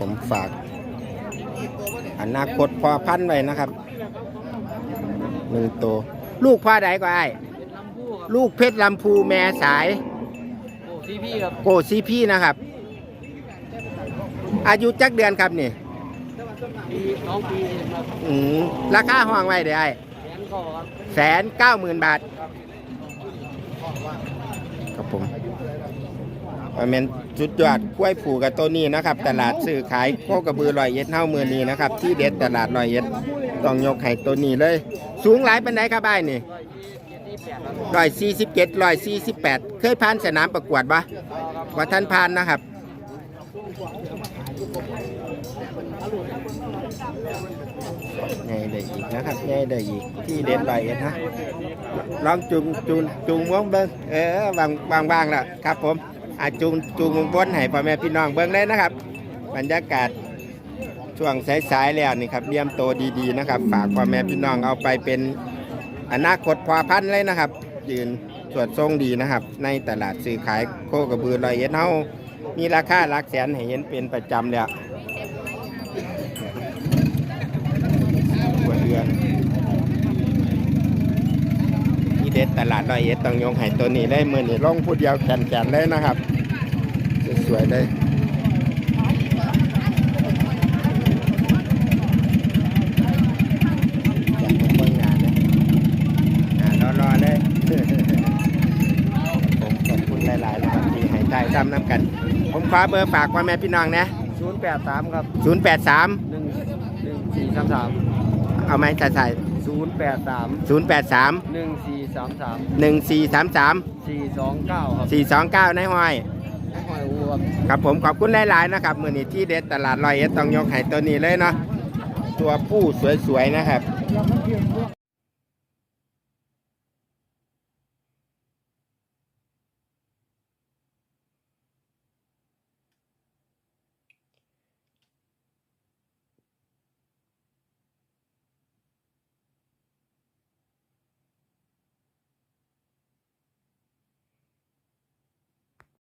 ผมฝากอนาคตพอพันธุ์ไว้นะครับหนึ่งตัว ลูกพ่อใดก็ไอ้ายเป็นลำพูครับลูกเพชรลำพูแม่สายโอ้ซีพี่ครับโกซีพี่นะครับ อายุจักเดือนครับนี่ปีน้องปีเองครับอืมราคาห้องไว้เดี๋ยวไอ้แขนคอครับแสนเก้าหมื่นบาทครับผม ว่าแมนจุดยอดกล้วยผูกับตัวนี้นะครับ ตลาดซื้อขายโคกระบือลอยเอ็ดเท่ามือนี้นะครับ ที่เด็ดตลาดลอยเอ็ดต้องยกให้ตัวนี้เลย สูงหลายปันไดครับไอ้ายนี่ร้อยสี่สิบเจ็ดร้อยสี่สิบแปดเคยผ่านสนามประกวดปะว่าท่านผ่านนะครับไงได้อีกนะครับไงได้อีกที่เด็ดลอยเอ็ดนะลองจูงจูงจูงม้วงเบิ้งเออบางบางบางล้วครับผม อาจูงจูงบนให้พ่อแม่พี่น้องเบิ้งเลยนะครับ บรรยากาศช่วงสายๆแล้วนี่ครับเลี่ยมโตดีๆนะครับ ฝากพ่อแม่พี่น้องเอาไปเป็นอนาคตพอพันธุ์เลยนะครับ ยืนสวดทรงดีนะครับ ในตลาดซื้อขายโคกระบือลอยเอ็ดเฮามีราคาหลักแสนให้เห็นเป็นประจำแล้วหัวเดือน ด็ดตลาดลอยเอ็ดต้องยกให้ตัวนี้ได้มือนี่ลงพูดเดียวแขนๆเลยนะครับ สวยๆเลยอยากมาเบิ่งงานนะอ่ารอๆเลยผมขอบคุณหลายๆนะครับที่ให้ใจจำน้ำกัน ผมขอเบอร์ฝากพ่อแม่พี่น้องนะศูนย์แปดสามครับ 083หนึ่งหนึ่งสี่สามสามเอาไหมใส่ใส่ศูนย์แปดสาม083หนึ่ง สี่สามสาม1433 สี่สองเก้าครับ429ในห้อยหอยวัวครับครับผมขอบคุณหลายๆนะครับมือนี้ที่เด็ดตลาดลอยเอ็ดต้องยกให้ตัวนี้เลยเนาะตัวผู้สวยๆนะครับ